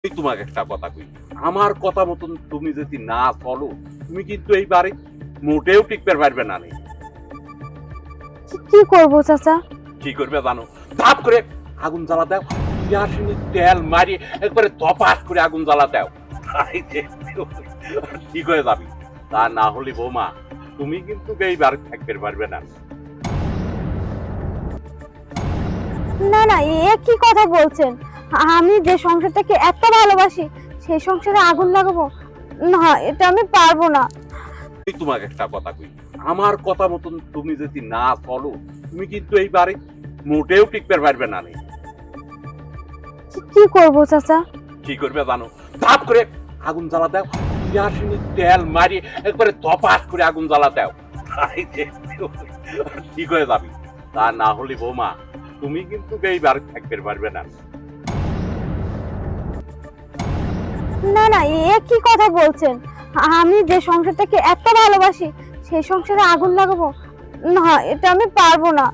আমি তোমাকে একটা কথা কই। আমার কথা মতন তুমি যদি না চলো তুমি কিন্তু এই বাড়ি মোটেও টিকতে পারবে না কি- কি করব চাচা? কি করবে জানো? ধাপ করে আগুন জ্বালা দাও। ইয়াসিনি তেল মারি একবারে ধপাস করে আগুন জ্বালা দাও। ঠিক হয়ে যাবি তা না হলে বৌমা তুমি কিন্তু এই বাড়ি থাকতে পারবে না। না না এ কি কথা বলছেন? আমি যে সংসারটাকে এত ভালোবাসি সেই সংসারে আগুন লাগাবো? না এটা আমি পারব না। তোমাকে একটা কথা কই আমার কথা মতন তুমি যদি না চলো তুমি কিন্তু এই বাড়ি মোটেও টিকতে পারবে না। কি- করব চাচা? কি করবে জানো? ধাপ করে আগুন জ্বালা দাও ইয়াসিনি তেল মারি একবারে ধপাস করে আগুন জ্বালা দাও। ঠিক হয়ে যাবি। তা না হলে বৌমা তুমি কিন্তু এই বাড়ি থাকতে পারবে না। না না, এ কি কথা বলছেন? আমি যে সংসারটাকে এত ভালোবাসি, সেই সংসারে আগুন লাগাবো? না, এটা আমি পারব না।